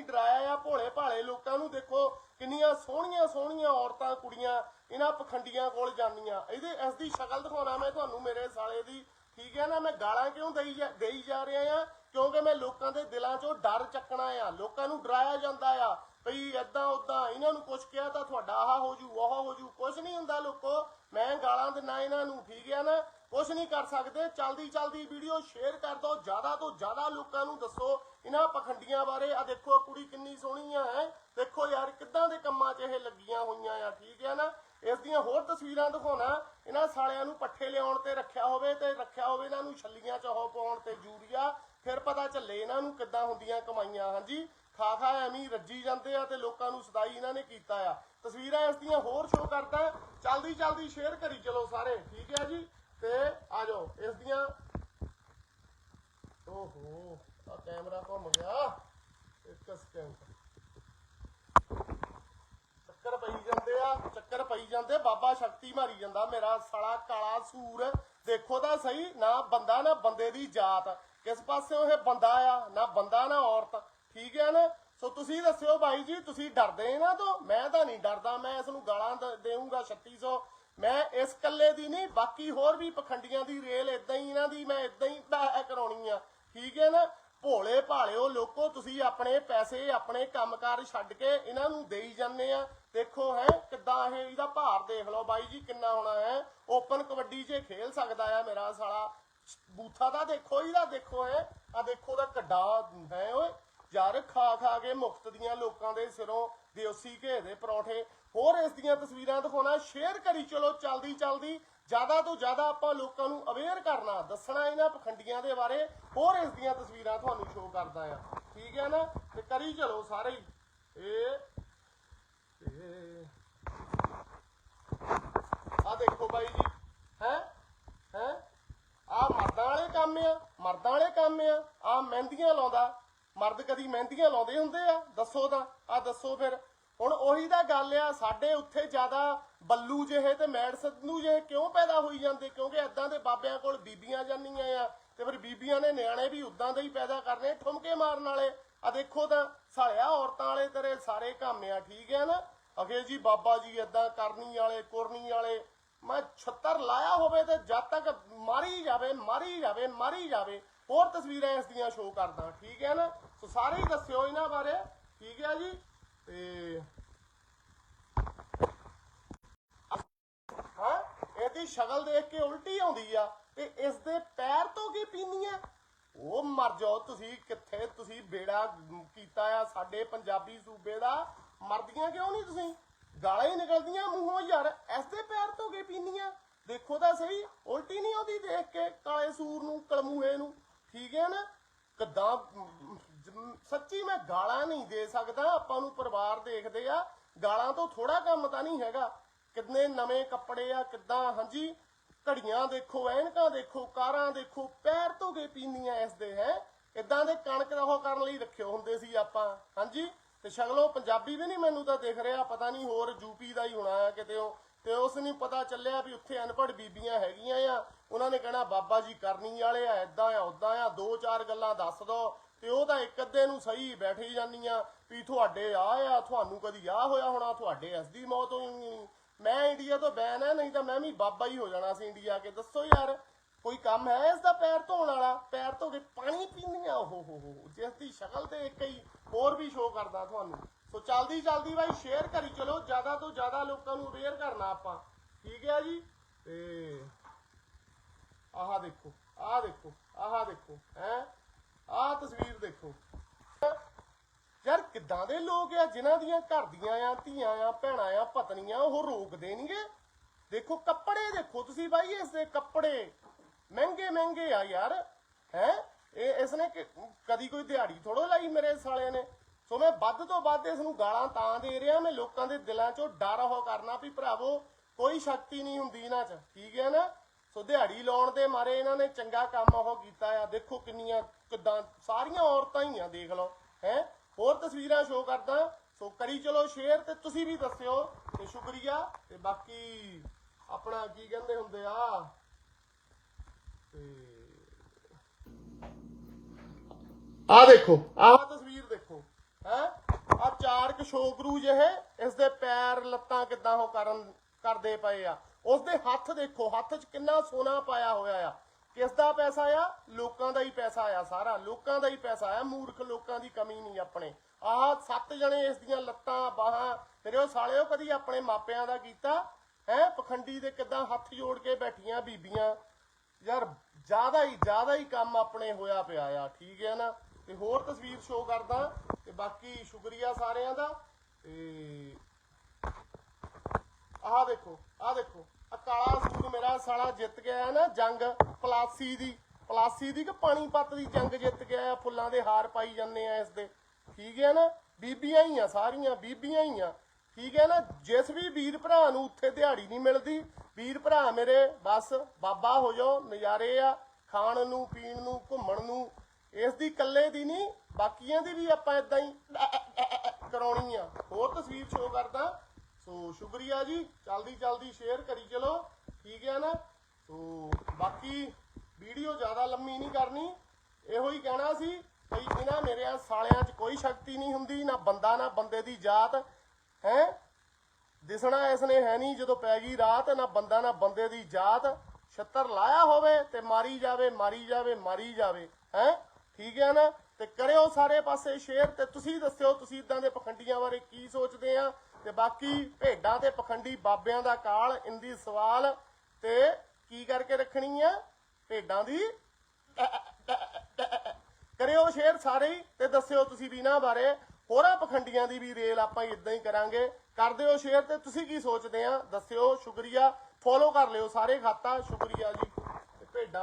ਨਹੀਂ ਡਰਾਇਆ ਆ, ਭੋਲੇ ਭਾਲੇ ਲੋਕਾਂ ਨੂੰ ਦੇਖੋ, ਕਿੰਨੀਆਂ ਸੋਹਣੀਆਂ ਸੋਹਣੀਆਂ ਔਰਤਾਂ, ਕੁੜੀਆਂ, ਇਹਨਾਂ ਪਖੰਡੀਆਂ ਕੋਲ ਜਾਂਦੀਆਂ। ਇਹਦੇ, ਇਸ ਦੀ ਸ਼ਕਲ ਦਿਖਾਉਣਾ ਮੈਂ ਤੁਹਾਨੂੰ ਮੇਰੇ ਸਾਲੇ ਦੀ। ਠੀਕ ਹੈ ਨਾ, ਮੈਂ ਗਾਲਾਂ ਕਿਉਂ ਦੇਈ ਜਾ- ਦੇਈ ਜਾ ਰਿਹਾ ਆ? ਕਿਉਂਕਿ ਮੈਂ ਲੋਕਾਂ ਦੇ ਦਿਲਾਂ 'ਚੋਂ ਡਰ ਚੱਕਣਾ ਆ। ਲੋਕਾਂ ਨੂੰ ਡਰਾਇਆ ਜਾਂਦਾ ਆ, ਭਈ ਏਦਾਂ ਉਦਾਂ ਇਹਨਾਂ ਨੂੰ ਕੁਝ ਕਿਹਾ ਤਾਂ ਤੁਹਾਡਾ ਆਹ ਹੋ ਜੂ, ਉਹ ਹੋ ਜੂ ਕੁਝ ਨਹੀਂ ਹੁੰਦਾ ਲੋਕੋ। ਮੈਂ ਗਾਲਾਂ ਦਿੰਨਾ ਇਹਨਾਂ ਨੂੰ, ਠੀਕ ਹੈ ਨਾ? ਕੁਝ ਨਹੀਂ ਕਰ ਸਕਦੇ। ਚਲਦੀ ਚਲਦੀ ਵੀਡੀਓ ਸ਼ੇਅਰ ਕਰ ਦਿਓ। ਜ਼ਿਆਦਾ ਤੋਂ ਜ਼ਿਆਦਾ ਲੋਕਾਂ ਨੂੰ ਦੱਸੋ ਇਹਨਾਂ ਪਖੰਡੀਆਂ ਬਾਰੇ। ਆ ਦੇਖੋ ਕੁੜੀ ਕਿੰਨੀ ਸੋਹਣੀ ਆ, ਹੈ। ਦੇਖੋ ਯਾਰ, ਕਿੱਦਾਂ ਦੇ ਕੰਮਾਂ 'ਚ ਇਹ ਲੱਗੀਆਂ ਹੋਈਆਂ ਆ, ਠੀਕ ਹੈ ਨਾ? ਇਸ ਦੀਆਂ ਹੋਰ ਤਸਵੀਰਾਂ ਦਿਖਾਉਣਾ। ਇਹਨਾਂ ਸਾਲਿਆਂ ਨੂੰ ਪੱਠੇ ਲਿਆਉਣ ਤੇ ਰੱਖਿਆ ਹੋਵੇ ਤੇ ਰੱਖਿਆ ਹੋਵੇ ਇਹਨਾਂ ਨੂੰ ਛੱਲੀਆਂ ਚ ਹੋ ਪਾਉਣ ਤੇ ਯੂਰੀਆ। ਫਿਰ ਪਤਾ ਚੱਲੇ ਇਹਨਾਂ ਨੂੰ ਕਿੱਦਾਂ ਹੁੰਦੀਆਂ ਕਮਾਈਆਂ, ਹਾਂਜੀ? ਖਾ ਖਾ ਐਵੇਂ ਰੱਜੀ ਜਾਂਦੇ ਆ ਤੇ ਲੋਕਾਂ ਨੂੰ ਸਦਾਈ ਇਹਨਾਂ ਨੇ ਕੀਤਾ ਆ। ਤਸਵੀਰਾਂ ਇਸ ਦੀਆਂ ਹੋਰ ਸ਼ੋਅ ਕਰਦਾ। ਚਲਦੀ ਚਲਦੀ ਸ਼ੇਅਰ ਕਰੀ ਚਲੋ ਸਾਰੇ, ਠੀਕ ਹੈ ਜੀ? ਤੇ ਆ ਜਾਓ, ਇਸ ਦੀਆਂ। ਓਹੋ, ਆ ਕੈਮਰਾ ਘੁੰਮ ਗਿਆ। ਇੱਕ ਸਕਿੰਟ ਚੱਕਰ ਪਈ ਜਾਂਦੇ ਆ, ਚੱਕਰ ਪਈ ਜਾਂਦੇ, ਬਾਬਾ ਸ਼ਕਤੀ ਮਾਰੀ ਜਾਂਦਾ, ਮੇਰਾ ਸਾਲਾ ਕਾਲਾ ਸੂਰ। ਦੇਖੋ ਤਾਂ ਸਹੀ, ਨਾ ਬੰਦਾ, ਨਾ ਬੰਦੇ ਦੀ ਜਾਤ। ਕਿਸ ਪਾਸਿਓਂ ਇਹ ਬੰਦਾ ਆ, ਨਾ ਬੰਦਾ, ਨਾ ਔਰਤ। ਠੀਕ ਹੈ ਨਾ? ਸੋ ਤੁਸੀਂ ਦੱਸਿਓ ਬਾਈ ਜੀ, ਤੁਸੀਂ ਡਰਦੇ ਇਹਨਾਂ ਤੋਂ? ਮੈਂ ਤਾਂ ਨਹੀਂ ਡਰਦਾ, ਮੈਂ ਇਸ ਨੂੰ ਗਾਲਾਂ ਦ- ਦੇਊਂਗਾ 3600 ਮੈਂ ਇਸ ਕੱਲੇ ਦੀ ਨਹੀਂ, ਬਾਕੀ ਹੋਰ ਵੀ ਪਖੰਡੀਆਂ ਦੀ ਰੇਲ ਇਦਾਂ ਹੀ, ਇਹਨਾਂ ਦੀ ਮੈਂ ਇਦਾਂ ਹੀ ਬਹਿ ਕਰਾਉਣੀ ਆ। ਠੀਕ ਹੈ ਨਾ? ਭੋਲੇ ਭਾਲਿਓ ਲੋਕੋ, ਤੁਸੀਂ ਆਪਣੇ ਪੈਸੇ, ਆਪਣੇ ਕੰਮਕਾਰ ਛੱਡ ਕੇ ਇਹਨਾਂ ਨੂੰ ਦੇਈ ਜਾਂਦੇ ਆ। ਦੇਖੋ ਹੈ, ਕਿੱਦਾਂ ਇਹ ਇਹਦਾ ਭਾਰ ਦੇਖ ਲਓ ਬਾਈ ਜੀ, ਕਿੰਨਾ ਹੋਣਾ ਹੈ। ਓਪਨ ਕਬੱਡੀ 'ਚ ਖੇਲ ਸਕਦਾ ਆ ਮੇਰਾ ਸਾਲਾ। ਬੂਥਾ ਦਾ ਦੇਖੋ, ਇਹਦਾ ਦੇਖੋ ਹੈ। ਆ ਦੇਖੋ ਦਾ ਕੱਡਾ ਹੈ ਓਏ। ਯਾਰ ਖਾ ਖਾ ਕੇ ਮੁਫਤ ਦੀਆਂ ਲੋਕਾਂ ਦੇ ਸਿਰੋਂ ਦੇਸੀ ਘੇ ਦੇ ਪਰੌਠੇ। ਹੋਰ ਇਸ ਦੀਆਂ ਤਸਵੀਰਾਂ ਦਿਖਾਉਣਾ ਸ਼ੇਅਰ ਕਰੀ, ਚਲੋ ਚਲਦੀ ਚਲਦੀ। ਜ਼ਿਆਦਾ ਤੋਂ ਜ਼ਿਆਦਾ ਆਪਾਂ ਲੋਕਾਂ ਨੂੰ ਅਵੇਅਰ ਕਰਨਾ, ਦੱਸਣਾ ਇਹਨਾਂ ਪਖੰਡੀਆਂ ਦੇ ਬਾਰੇ। ਹੋਰ ਇਸ ਦੀਆਂ ਤਸਵੀਰਾਂ ਤੁਹਾਨੂੰ ਸ਼ੋਅ ਕਰਦਾ ਆ ਠੀਕ ਹੈ ਨਾ? ਤੇ ਕਰੀ ਚਲੋ ਸਾਰੇ। ਹੀ ਇਹ ਆ ਦੇਖੋ ਬਾਈ ਜੀ। ਹੈ? ਹੈ? ਆ ਮਰਦਾਂ ਵਾਲੇ ਕੰਮ ਆ, ਮਰਦਾਂ ਵਾਲੇ ਕੰਮ ਆ। ਆ ਮਹਿੰਦੀਆਂ ਲਾਉਂਦਾ। ਮਰਦ ਕਦੀ ਮਹਿੰਦੀਆਂ ਲਾਉਂਦੇ ਹੁੰਦੇ ਆ? ਦੱਸੋ ਤਾਂ। ਆ ਦੱਸੋ ਫਿਰ। ਹੁਣ ਉਹੀ ਤਾਂ ਗੱਲ ਆ, ਸਾਡੇ ਉੱਥੇ ਜ਼ਿਆਦਾ ਬੱਲੂ ਜਿਹੇ ਤੇ ਮੈਡ ਸੰਧੂ ਜਿਹੇ ਕਿਉਂ ਪੈਦਾ ਹੋਈ ਜਾਂਦੇ? ਕਿਉਂਕਿ ਐਦਾਂ ਦੇ ਬਾਬਿਆਂ ਕੋਲ ਬੀਬੀਆਂ ਜਾਂਦੀਆਂ ਆ ਤੇ ਫਿਰ ਬੀਬੀਆਂ ਨੇ ਨਿਆਣੇ ਵੀ ਉਦਾਂ ਦੇ ਹੀ ਪੈਦਾ ਕਰਨੇ ਠੁਮਕੇ ਮਾਰਨ ਵਾਲੇ। ਆ ਦੇਖੋ ਤਾਂ ਸਾਲਿਆ, ਔਰਤਾਂ ਵਾਲੇ ਤੇਰੇ ਸਾਰੇ ਕੰਮ ਆ, ਠੀਕ ਹੈ ਨਾ? ਅਗੇ ਜੀ, ਬਾਬਾ ਜੀ ਏਦਾਂ ਕਰਨੀ ਵਾਲੇ, ਕੁਰਨੀ ਵਾਲੇ। ਮੈਂ 76 ਲਾਇਆ ਹੋਵੇ ਤੇ ਜਦ ਤੱਕ ਮਾਰੀ ਜਾਵੇ ਮਾਰੀ ਜਾਵੇ ਮਾਰੀ ਜਾਵੇ, ਹੋਰ ਤਸਵੀਰਾਂ ਇਸ ਦੀਆਂ ਸ਼ੋਅ ਕਰਦਾ, ਠੀਕ ਹੈ ਨਾ? ਸੋ ਸਾਰੇ ਹੀ ਦੱਸਿਓ ਇਹਨਾਂ ਬਾਰੇ, ਠੀਕ ਹੈ ਜੀ? ਤੇ ਹਾਂ, ਇਹਦੀ ਸ਼ਕਲ ਦੇਖ ਕੇ ਉਲਟੀ ਆਉਂਦੀ ਆ ਤੇ ਇਸ ਦੇ ਪੈਰ ਤੋਂ ਕੀ ਪੀਨੀਆਂ ਉਹ ਮਰ ਜਾਓ, ਤੁਸੀਂ ਕਿੱਥੇ, ਤੁਸੀਂ ਬੇੜਾ ਕੀਤਾ ਆ ਸਾਡੇ ਪੰਜਾਬੀ ਸੂਬੇ ਦਾ। ਮਰਦੀਆਂ ਕਿਉਂ ਨਹੀਂ ਤੁਸੀਂ? ਗਾਲਾਂ ਹੀ ਨਿਕਲਦੀਆਂ ਮੂੰਹੋਂ ਯਾਰ ਇਸ ਦੇ ਪੈਰ ਤੋਂ ਕੀ ਪੀਨੀਆਂ ਦੇਖੋ ਤਾਂ ਸਹੀ, ਉਲਟੀ ਨਹੀਂ ਆਉਂਦੀ ਦੇਖ ਕੇ ਕਾਲੇ ਸੂਰ ਨੂੰ, ਕਲਮੂਹੇ ਨੂੰ। ਠੀਕ ਹੈ ਨਾ? ਕਿੱਦਾਂ ਮ, ਸੱਚੀ ਮੈਂ ਗਾਲਾਂ ਨਹੀਂ ਦੇ ਸਕਦਾ ਆਪਾਂ ਨੂੰ ਪਰਿਵਾਰ ਦੇਖਦੇ ਆ। ਗਾਲਾਂ ਤੋਂ ਥੋੜਾ ਕੰਮ ਤਾਂ ਨਹੀਂ ਹੈਗਾ। ਕਿੰਨੇ ਨਵੇਂ ਕੱਪੜੇ ਆ ਕਿੱਦਾਂ ਹਾਂਜੀ? ਘੜੀਆਂ ਦੇਖੋ ਐਨਕਾਂ ਦੇਖੋ ਕਾਰਾਂ ਦੇਖੋ ਪੈਰ ਧੋ ਕੇ ਪੀਨੀਆਂ ਇਸ ਦੇ ਹੈ? ਇਦਾਂ ਦੇ ਕਣਕ ਦਾ ਉਹ ਕਰਨ ਲਈ ਰੱਖਿਓ ਹੁੰਦੇ ਸੀ ਆਪਾਂ ਹਾਂਜੀ? ਤੇ ਸ਼ਕਲੋਂ ਪੰਜਾਬੀ ਵੀ ਨਹੀਂ ਮੈਨੂੰ ਤਾਂ ਦਿਖ ਰਿਹਾ ਪਤਾ ਨਹੀਂ ਹੋਰ ਯੂਪੀ ਦਾ ਹੀ ਹੋਣਾ ਆ ਕਿਤੇ ਉਹ। ਤੇ ਉਸ ਨੂੰ ਪਤਾ ਚੱਲਿਆ ਵੀ ਉੱਥੇ ਅਨਪੜ੍ਹ ਬੀਬੀਆਂ ਹੈਗੀਆਂ ਆ। ਉਹਨਾਂ ਨੇ ਕਹਿਣਾ ਬਾਬਾ ਜੀ ਕਰਨੀ ਵਾਲੇ ਆ ਏਦਾਂ ਆ ਉਦਾਂ ਆ ਦੋ ਚਾਰ ਗੱਲਾਂ ਦੱਸ ਦੋ। ਤੇ ਉਹ ਤਾਂ ਇੱਕ ਅੱਧੇ ਨੂੰ ਸਹੀ ਬੈਠੀ ਜਾਂਦੀਆਂ ਵੀ ਤੁਹਾਡੇ ਆ ਆ, ਤੁਹਾਨੂੰ ਕਦੀ ਆ ਹੋਇਆ ਹੋਣਾ, ਤੁਹਾਡੇ ਇਸ ਦੀ ਮੌਤ ਹੋਈ ਮੈਂ ਇੰਡੀਆ ਤੋਂ ਬੈਨ ਹੈ ਨਹੀਂ ਤਾਂ ਮੈਂ ਵੀ ਬਾਬਾ ਹੀ ਹੋ ਜਾਣਾ ਸੀ ਇੰਡੀਆ ਕੇ। ਦੱਸੋ ਯਾਰ, ਕੋਈ ਕੰਮ ਹੈ ਇਸ ਦਾ ਪੈਰ ਧੋਣ ਵਾਲਾ? ਪੈਰ ਧੋ ਕੇ ਪਾਣੀ ਪੀਂਦੀਆਂ? ਓਹ ਹੋ ਹੋ ਜਿਸ ਦੀ ਸ਼ਕਲ ਤੇ ਇੱਕ ਹੀ ਹੋਰ ਵੀ ਸ਼ੋਅ ਕਰਦਾ ਤੁਹਾਨੂੰ। ਸੋ ਚਲਦੀ ਚਲਦੀ ਬਾਈ ਸ਼ੇਅਰ ਕਰੀ ਚਲੋ। ਜ਼ਿਆਦਾ ਤੋਂ ਜ਼ਿਆਦਾ ਲੋਕਾਂ ਨੂੰ ਅਵੇਅਰ ਕਰਨਾ ਆਪਾਂ। ਠੀਕ ਹੈ ਜੀ? ਤੇ ਆਹ ਦੇਖੋ ਆਹ ਦੇਖੋ ਆਹ ਦੇਖੋ, ਹੈ? ਆਹ ਤਸਵੀਰ ਦੇਖੋ। ਯਾਰ ਕਿੱਦਾਂ ਦੇ ਲੋਕ ਆ, ਜਿਨ੍ਹਾਂ ਦੀਆਂ ਘਰ ਦੀਆਂ ਆ, ਧੀਆਂ ਆ, ਭੈਣਾਂ ਆ, ਪਤਨੀਆਂ, ਉਹ ਰੋਕਦੇ ਨਹੀਂਗੇ ਦੇਖੋ, ਕੱਪੜੇ ਦੇਖੋ ਤੁਸੀਂ ਬਾਈ, ਇਸ ਦੇ ਕੱਪੜੇ। ਮਹਿੰਗੇ ਮਹਿੰਗੇ ਆ ਯਾਰ। ਹੈ? ਇਹ ਇਸਨੇ ਕਿ- ਕਦੀ ਕੋਈ ਦਿਹਾੜੀ ਥੋੜੋ ਲਾਈ ਮੇਰੇ ਸਾਲਿਆਂ ਨੇ। ਸੋ ਮੈਂ ਵੱਧ ਤੋਂ ਵੱਧ ਇਸ ਨੂੰ ਗਾਲਾਂ ਤਾਂ ਦੇ ਰਿਹਾ, ਮੈਂ ਲੋਕਾਂ ਦੇ ਦਿਲਾਂ 'ਚੋਂ ਡਰ ਹੋ ਕਰਨਾ ਵੀ ਭਰਾਵੋ, ਕੋਈ ਸ਼ਕਤੀ ਨਹੀਂ ਹੁੰਦੀ ਇਹਨਾਂ 'ਚ। ਠੀਕ ਹੈ ਨਾ? ਸੋ ਦਿਹਾੜੀ ਲਾਉਣ ਦੇ ਮਾਰੇ ਇਹਨਾਂ ਨੇ ਚੰਗਾ ਕੰਮ ਉਹ ਕੀਤਾ ਆ। ਦੇਖੋ ਕਿੰਨੀਆਂ, ਕਿਦਾਂ ਸਾਰੀਆਂ ਔਰਤਾਂ ਹੀ ਆ, ਦੇਖ ਲਓ, ਹੈ? ਹੋਰ ਤਸਵੀਰਾਂ ਸ਼ੋਅ ਕਰਦਾ। ਸੋ ਕਰੀ ਚਲੋ ਸ਼ੇਅਰ ਤੇ ਤੁਸੀਂ ਵੀ ਦੱਸਿਓ। ਤੇ ਸ਼ੁਕਰੀਆ। ਤੇ ਬਾਕੀ ਆਪਣਾ ਕੀ ਕਹਿੰਦੇ ਹੁੰਦੇ ਆ? ਤੇ ਆ ਦੇਖੋ ਆਹ ਤਸਵੀਰ ਦੇਖੋ, ਹੈ? ਆ ਚਾਰ ਕ ਸ਼ੋਕਰੂ ਜਿਹੇ ਇਸ ਦੇ ਪੈਰ ਲੱਤਾਂ ਕਿੱਦਾਂ ਉਹ ਕਰਨ, ਕਰਦੇ ਪਏ ਆ। ਉਸਦੇ ਹੱਥ ਦੇਖੋ, ਹੱਥ 'ਚ ਕਿੰਨਾ ਸੋਨਾ ਪਾਇਆ ਹੋਇਆ ਆ। ਕਿਸ ਦਾ ਪੈਸਾ ਆ? ਲੋਕਾਂ ਦਾ ਹੀ ਪੈਸਾ ਆ ਸਾਰਾ। ਲੋਕਾਂ ਦਾ ਹੀ ਪੈਸਾ ਆ। ਮੂਰਖ ਲੋਕਾਂ ਦੀ ਕਮੀ ਨਹੀਂ ਆਪਣੇ। ਆਹ ਸੱਤ ਜਣੇ ਇਸ ਦੀਆਂ ਲੱਤਾਂ ਬਾਹਾਂ ਤੇਰੇ ਉਹ ਸਾਲਿਓ ਕਦੀ ਆਪਣੇ ਮਾਪਿਆਂ ਦਾ ਕੀਤਾ? ਹੈ? ਪਖੰਡੀ ਦੇ ਕਿੱਦਾਂ ਹੱਥ ਜੋੜ ਕੇ ਬੈਠੀਆਂ ਬੀਬੀਆਂ? ਯਾਰ, ਜ਼ਿਆਦਾ ਹੀ ਜ਼ਿਆਦਾ ਹੀ ਕੰਮ ਆਪਣੇ ਹੋਇਆ ਪਿਆ ਆ। ਠੀਕ ਹੈ ਨਾ? ਤੇ ਹੋਰ ਤਸਵੀਰ ਸ਼ੋਅ ਕਰਦਾ। ਤੇ ਬਾਕੀ ਸ਼ੁਕਰੀਆ ਸਾਰਿਆਂ ਦਾ। ਤੇ ਆਹ ਦੇਖੋ। ਆਹ ਦੇਖੋ ਆ ਕਾਲਾ ਸੂਟ ਮੇਰਾ ਸਾਲਾ ਜਿੱਤ ਗਿਆ ਹੈ ਨਾ ਜੰਗ ਪਲਾਸੀ ਦੀ। ਪਲਾਸੀ ਦੀ ਕਿ ਪਾਣੀਪਤ ਦੀ ਜੰਗ ਜਿੱਤ ਗਿਆ ਆ ਫੁੱਲਾਂ ਦੇ ਹਾਰ ਪਾਈ ਜਾਂਦੇ ਆ ਇਸ ਦੇ। ਠੀਕ ਹੈ ਨਾ? ਬੀਬੀਆਂ ਹੀ ਆ ਸਾਰੀਆਂ, ਬੀਬੀਆਂ ਹੀ ਆ। ਠੀਕ ਹੈ ਨਾ? ਜਿਸ ਵੀ ਵੀਰ ਭਰਾ ਨੂੰ ਉੱਥੇ ਦਿਹਾੜੀ ਨਹੀਂ ਮਿਲਦੀ, ਵੀਰ ਭਰਾ ਮੇਰੇ, ਬਸ ਬਾਬਾ ਹੋ ਜਾਓ, ਨਜ਼ਾਰੇ ਆ, ਖਾਣ ਨੂੰ, ਪੀਣ ਨੂੰ, ਘੁੰਮਣ ਨੂੰ। ਇਸ ਦੀ ਇਕੱਲੇ ਦੀ ਨਹੀਂ, ਬਾਕੀਆਂ ਦੀ ਵੀ ਆਪਾਂ ਇਦਾਂ ਹੀ ਕਰਾਉਣੀ ਆ। ਹੋਰ ਤਸਵੀਰ ਸ਼ੋ ਕਰਦਾ। ਸੋ ਸ਼ੁਕਰੀਆ ਜੀ। ਜਲਦੀ ਜਲਦੀ ਸ਼ੇਅਰ ਕਰੀ ਚਲੋ। ਠੀਕ ਹੈ ਨਾ? ਸੋ ਬਾਕੀ ਵੀਡੀਓ ਜ਼ਿਆਦਾ ਲੰਮੀ ਨਹੀਂ ਕਰਨੀ। ਇਹੋ ਹੀ ਕਹਿਣਾ ਸੀ ਭਈ ਇਹਨਾਂ ਮੇਰੇ ਸਾਲਿਆਂ 'ਚ ਕੋਈ ਸ਼ਕਤੀ ਨਹੀਂ ਹੁੰਦੀ, ਨਾ ਬੰਦਾ, ਨਾ ਬੰਦੇ ਦੀ ਜਾਤ। ਹੈ? ਦਿਸਣਾ ਇਸਨੇ ਹੈ ਨਹੀਂ ਜਦੋਂ ਪੈ ਗਈ ਰਾਤ, ਨਾ ਬੰਦਾ, ਨਾ ਬੰਦੇ ਦੀ ਜਾਤ। ਛੱਤਰ ਲਾਇਆ ਹੋਵੇ ਤੇ ਮਾਰੀ ਜਾਵੇ ਮਾਰੀ ਜਾਵੇ ਮਾਰੀ ਜਾਵੇ। ਹੈ? ਠੀਕ ਹੈ ਨਾ? ਤੇ ਕਰਿਓ ਸਾਰੇ ਪਾਸੇ ਸ਼ੇਅਰ ਤੇ ਤੁਸੀਂ ਦੱਸਿਓ ਤੁਸੀਂ ਇਦਾਂ ਦੇ ਪਖੰਡੀਆਂ ਬਾਰੇ ਕੀ ਸੋਚਦੇ ਆ। ਤੇ ਬਾਕੀ ਭੇਡਾਂ ਤੇ ਪਖੰਡੀ ਬਾਬਿਆਂ ਦਾ ਕਾਲ, ਇੰਦੀ ਸਵਾਲ ਤੇ ਕੀ ਕਰਕੇ ਰੱਖਣੀ ਆ? ਭੇਡਾਂ ਦੀ ਕਰਿਓ ਸ਼ੇਅਰ ਸਾਰੇ ਤੇ ਦੱਸਿਓ ਤੁਸੀਂ ਵੀ ਇਹਨਾਂ ਬਾਰੇ। ਹੋਰਾਂ ਪਖੰਡੀਆਂ ਦੀ ਵੀ ਰੇਲ ਆਪਾਂ ਇਦਾਂ ਹੀ ਕਰਾਂਗੇ। ਕਰ ਦਿਓ ਸ਼ੇਅਰ ਤੇ ਤੁਸੀਂ ਕੀ ਸੋਚਦੇ ਆ? ਦੱਸਿਓ, ਸ਼ੁਕਰੀਆ। ਫੋਲੋ ਕਰ ਲਿਓ ਸਾਰੇ ਖਾਤਾ। ਸ਼ੁਕਰੀਆ ਜੀ। ਭੇਡਾਂ